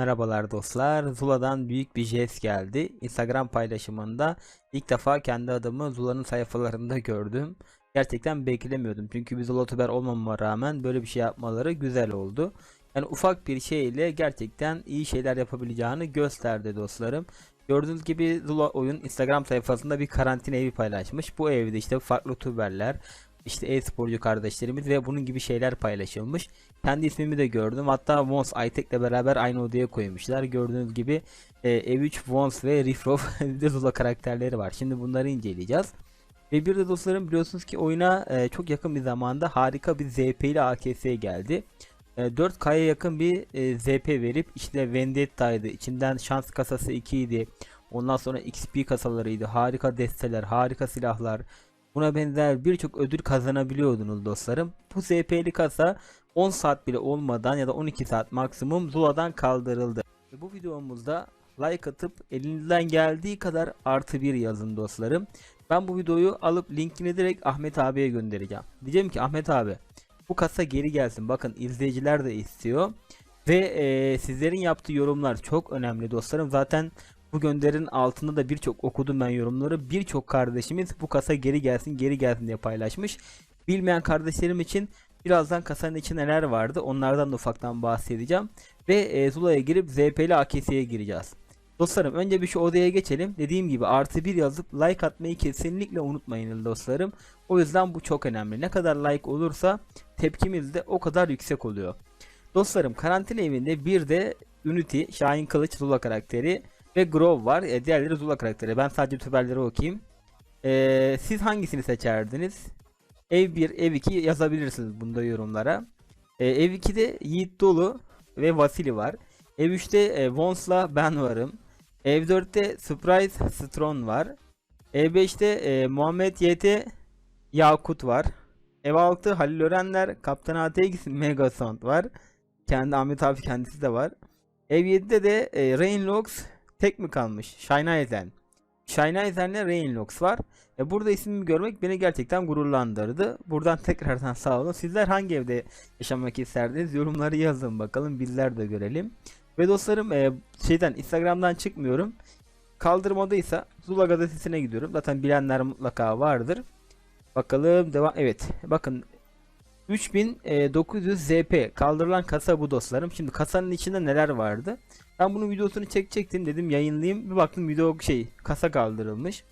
Merhabalar dostlar. Zula'dan büyük bir jest geldi. Instagram paylaşımında ilk defa kendi adımı Zula'nın sayfalarında gördüm. Gerçekten beklemiyordum. Çünkü bir Zula'tuber olmama rağmen böyle bir şey yapmaları güzel oldu. Yani ufak bir şeyle gerçekten iyi şeyler yapabileceğini gösterdi dostlarım. Gördüğünüz gibi Zula oyun Instagram sayfasında bir karantina evi paylaşmış. Bu evde işte farklı tuberler, işte e-sporcu kardeşlerimiz ve bunun gibi şeyler paylaşılmış. Kendi ismimi de gördüm. Hatta Vons Aytek'le beraber aynı odaya koymuşlar. Gördüğünüz gibi e, E3 Vons ve Rifrof Zula karakterleri var. Şimdi bunları inceleyeceğiz. Ve bir de dostlarım biliyorsunuz ki oyuna e, çok yakın bir zamanda harika bir ZP ile AKS geldi. E, 4K'ya yakın bir e, ZP verip işte Vendetta'ydı. İçinden şans kasası 2 idi. Ondan sonra XP kasalarıydı. Harika desteler, harika silahlar. Buna benzer birçok ödül kazanabiliyordunuz dostlarım. Bu ZP'li kasa 10 saat bile olmadan ya da 12 saat maksimum Zula'dan kaldırıldı. Ve bu videomuzda like atıp elinizden geldiği kadar artı bir yazın dostlarım. Ben bu videoyu alıp linkini direkt Ahmet abiye göndereceğim. Diyeceğim ki Ahmet abi bu kasa geri gelsin. Bakın izleyiciler de istiyor. Ve e, sizlerin yaptığı yorumlar çok önemli dostlarım. Zaten bu gönderinin altında da birçok okudum ben yorumları. Birçok kardeşimiz bu kasa geri gelsin geri gelsin diye paylaşmış. Bilmeyen kardeşlerim için birazdan kasanın içinde neler vardı onlardan da ufaktan bahsedeceğim. Ve e, Zula'ya girip ZP'li AKS'ye gireceğiz. Dostlarım önce bir şu odaya geçelim. Dediğim gibi artı bir yazıp like atmayı kesinlikle unutmayın dostlarım. O yüzden bu çok önemli. Ne kadar like olursa tepkimiz de o kadar yüksek oluyor. Dostlarım karantina evinde bir de Unity, Şahin Kılıç Zula karakteri ve Grove var. E, diğerleri Zula karakteri. Ben sadece tüberleri okuyayım. E, siz hangisini seçerdiniz? Ev 1, ev 2 yazabilirsiniz bunda yorumlara. E, ev 2'de Yiğit Dolu ve Vasili var. Ev 3'te e, Vons'la ben varım. Ev 4'te Surprise Stron var. Ev 5'te e, Muhammed YT Yakut var. Ev 6 Halil Örenler, Kaptan ATX Megasound var. Kendi Ahmet abi kendisi de var. Ev 7'de de e, Rainlox tek mi kalmış? Shineaizen. Shineaizen'le Rainlox var. E, burada ismimi görmek beni gerçekten gururlandırdı. Buradan tekrardan sağ olun. Sizler hangi evde yaşamak isterdiniz? Yorumları yazın bakalım bizler de görelim. Ve dostlarım e, şeyden Instagram'dan çıkmıyorum. Kaldırmadıysa Zula gazetesine gidiyorum. Zaten bilenler mutlaka vardır. Bakalım devam. Evet. Bakın 3900 ZP kaldırılan kasa bu dostlarım. Şimdi kasanın içinde neler vardı? Ben bunun videosunu çekecektim dedim yayınlayayım. Bir baktım video şey kasa kaldırılmış.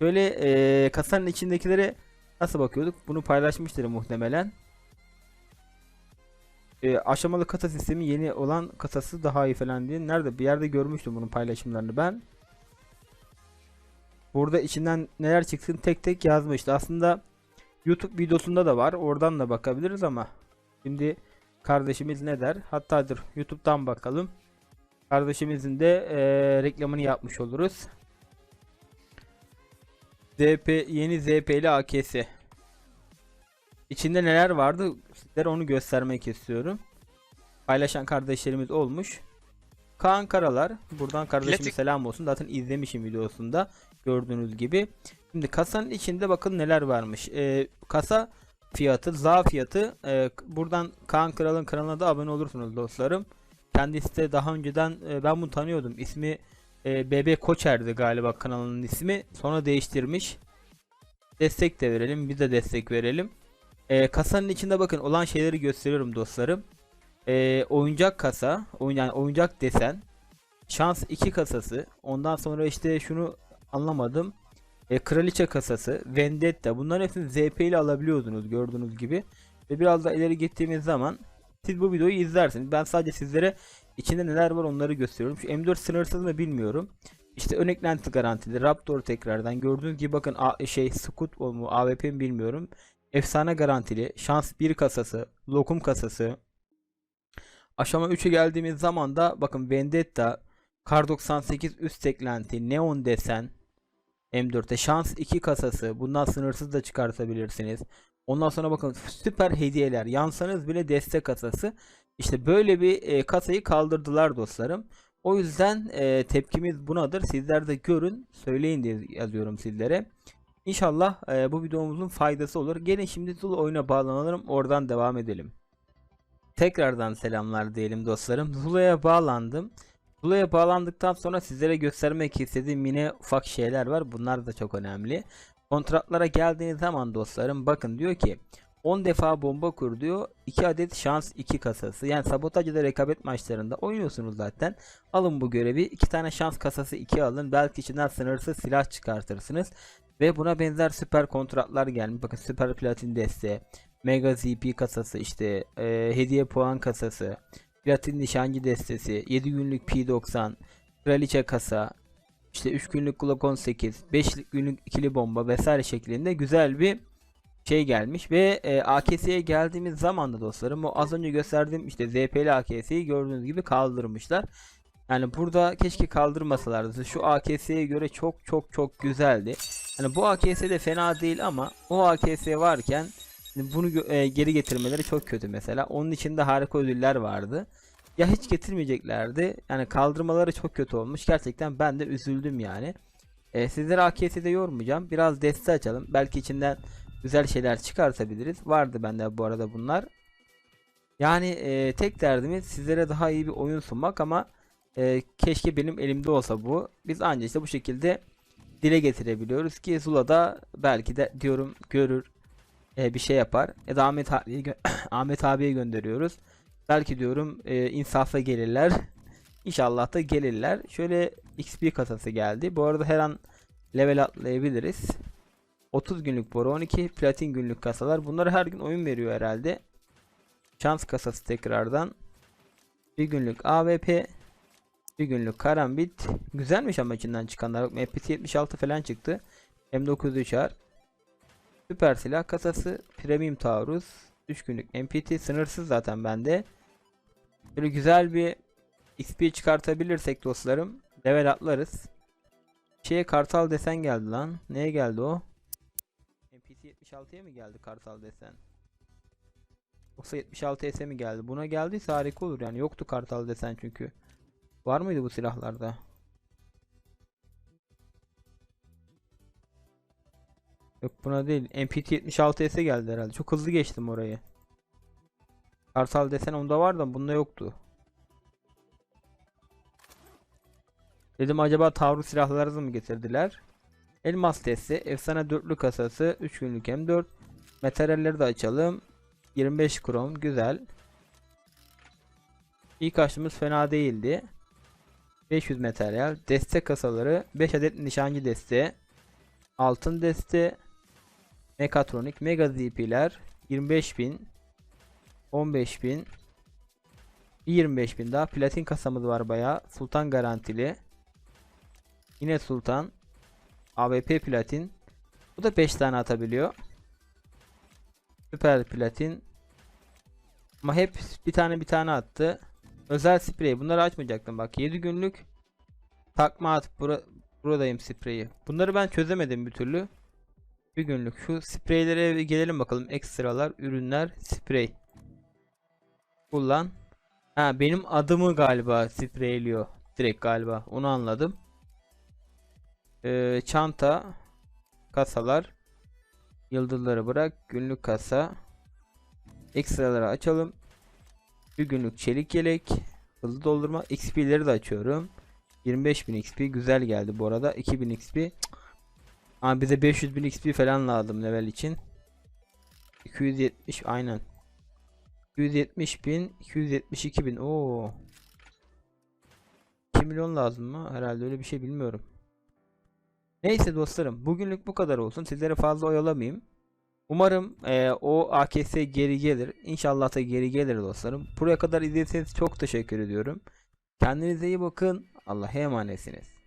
Böyle e, kasanın içindekilere nasıl bakıyorduk? Bunu paylaşmıştır muhtemelen. E, aşamalı kasa sistemi yeni olan kasası daha iyi falan diye. Nerede? Bir yerde görmüştüm bunun paylaşımlarını ben. Burada içinden neler çıksın tek tek yazmıştı. Aslında YouTube videosunda da var. Oradan da bakabiliriz ama şimdi kardeşimiz ne der? Hatta dur YouTube'dan bakalım. Kardeşimizin de e, reklamını yapmış oluruz. ZP yeni ZP'li AKS. İçinde neler vardı? Sizlere onu göstermek istiyorum. Paylaşan kardeşlerimiz olmuş. Kaan Karalar. Buradan kardeşime Platin- selam olsun. Zaten izlemişim videosunda. Gördüğünüz gibi. Şimdi kasanın içinde bakın neler varmış. Ee, kasa fiyatı, za fiyatı. Ee, buradan Kaan Kral'ın kanalına da abone olursunuz dostlarım. Kendisi de daha önceden e, ben bunu tanıyordum. İsmi e, BB Koçer'di galiba kanalının ismi. Sonra değiştirmiş. Destek de verelim. Biz de destek verelim. Ee, kasanın içinde bakın olan şeyleri gösteriyorum dostlarım. Ee, oyuncak kasa, oyun, yani oyuncak desen, şans 2 kasası, ondan sonra işte şunu anlamadım. E, kraliçe kasası, vendetta bunların hepsini ZP ile alabiliyordunuz gördüğünüz gibi. Ve biraz da ileri gittiğimiz zaman siz bu videoyu izlersiniz. Ben sadece sizlere içinde neler var onları gösteriyorum. Şu M4 sınırsız mı bilmiyorum. İşte ön eklenti garantili, Raptor tekrardan gördüğünüz gibi bakın A, şey Scoot mu AWP mi bilmiyorum. Efsane garantili, şans 1 kasası, lokum kasası. Aşama 3'e geldiğimiz zaman da bakın Vendetta, Kar 98 üst eklenti, Neon desen, M4'te şans 2 kasası. Bundan sınırsız da çıkartabilirsiniz. Ondan sonra bakın süper hediyeler. Yansanız bile destek kasası. İşte böyle bir e, kasayı kaldırdılar dostlarım. O yüzden e, tepkimiz bunadır. Sizler de görün, söyleyin diye yazıyorum sizlere. İnşallah e, bu videomuzun faydası olur. Gelin şimdi Zulu oyuna bağlanalım. Oradan devam edelim. Tekrardan selamlar diyelim dostlarım. Zula'ya bağlandım. Zula'ya bağlandıktan sonra sizlere göstermek istediğim yine ufak şeyler var. Bunlar da çok önemli. Kontratlara geldiğiniz zaman dostlarım bakın diyor ki 10 defa bomba kur diyor. 2 adet şans 2 kasası. Yani sabotaj ya da rekabet maçlarında oynuyorsunuz zaten. Alın bu görevi. 2 tane şans kasası 2 alın. Belki içinden sınırsız silah çıkartırsınız. Ve buna benzer süper kontratlar gelmiş. Bakın süper platin desteği. Mega ZP kasası işte e, hediye puan kasası. Platin nişancı destesi. 7 günlük P90. Kraliçe kasa. işte 3 günlük Glock 18. 5 günlük ikili bomba vesaire şeklinde güzel bir şey gelmiş ve e, AKS'ye geldiğimiz zaman da dostlarım o az önce gösterdiğim işte ZP'li AKS'yi gördüğünüz gibi kaldırmışlar. Yani burada keşke kaldırmasalardı. Şu AKS'ye göre çok çok çok güzeldi. Hani bu AKS de fena değil ama o AKS varken bunu gö- e, geri getirmeleri çok kötü mesela. Onun içinde harika ödüller vardı. Ya hiç getirmeyeceklerdi. Yani kaldırmaları çok kötü olmuş. Gerçekten ben de üzüldüm yani. E, sizleri AKS'de yormayacağım. Biraz deste açalım. Belki içinden güzel şeyler çıkartabiliriz. Vardı bende bu arada bunlar. Yani e, tek derdimiz sizlere daha iyi bir oyun sunmak ama e, keşke benim elimde olsa bu. Biz ancak işte bu şekilde dile getirebiliyoruz ki Zula da belki de diyorum görür e, bir şey yapar. Ya da Ahmet abiye, Ahmet abiye gönderiyoruz. Belki diyorum e, insafa gelirler. İnşallah da gelirler. Şöyle XP kasası geldi. Bu arada her an level atlayabiliriz. 30 günlük boru 12 platin günlük kasalar. Bunları her gün oyun veriyor herhalde. Şans kasası tekrardan. Bir günlük AWP. Bir günlük karambit. Güzelmiş ama içinden çıkanlar. MPT 76 falan çıktı. M903R. Süper silah kasası. Premium taarruz. 3 günlük MPT. Sınırsız zaten bende. Böyle güzel bir XP çıkartabilirsek dostlarım. Level atlarız. Şeye kartal desen geldi lan. Neye geldi o? NPC 76'ya mı geldi kartal desen? Yoksa 76 S mi geldi? Buna geldiyse harika olur yani. Yoktu kartal desen çünkü. Var mıydı bu silahlarda? Yok buna değil. MPT 76 S geldi herhalde. Çok hızlı geçtim orayı. Kartal desen onda var da bunda yoktu. Dedim acaba taarruz silahlarını mı getirdiler? Elmas testi, efsane dörtlü kasası, 3 günlük M4. Materyalleri de açalım. 25 krom, güzel. İlk açtığımız fena değildi. 500 materyal, destek kasaları, 5 adet nişancı desteği, altın deste, mekatronik, mega ZP'ler, 25.000, 15.000, bir 25.000 daha platin kasamız var bayağı. Sultan garantili. Yine Sultan. AWP platin. Bu da 5 tane atabiliyor. Süper platin. Ama hep bir tane bir tane attı. Özel sprey. Bunları açmayacaktım bak. 7 günlük takma at. Bura, buradayım spreyi. Bunları ben çözemedim bir türlü. Bir günlük. Şu spreylere gelelim bakalım. Ekstralar, ürünler, sprey. Kullan. Ha benim adımı galiba spreyliyor. Direkt galiba. Onu anladım. Ee, çanta, kasalar, yıldızları bırak, günlük kasa, ekstraları açalım. Bir günlük çelik yelek, hızlı doldurma, XP'leri de açıyorum. 25.000 XP güzel geldi bu arada. 2000 XP. Cık. Ama bize 500.000 XP falan lazım level için. 270 aynen. 270 bin, 272 bin. Oo. 2 milyon lazım mı? Herhalde öyle bir şey bilmiyorum. Neyse dostlarım bugünlük bu kadar olsun. Sizlere fazla oyalamayayım. Umarım eee, o AKS geri gelir. İnşallah da geri gelir dostlarım. Buraya kadar izlediyseniz çok teşekkür ediyorum. Kendinize iyi bakın. Allah'a emanetsiniz.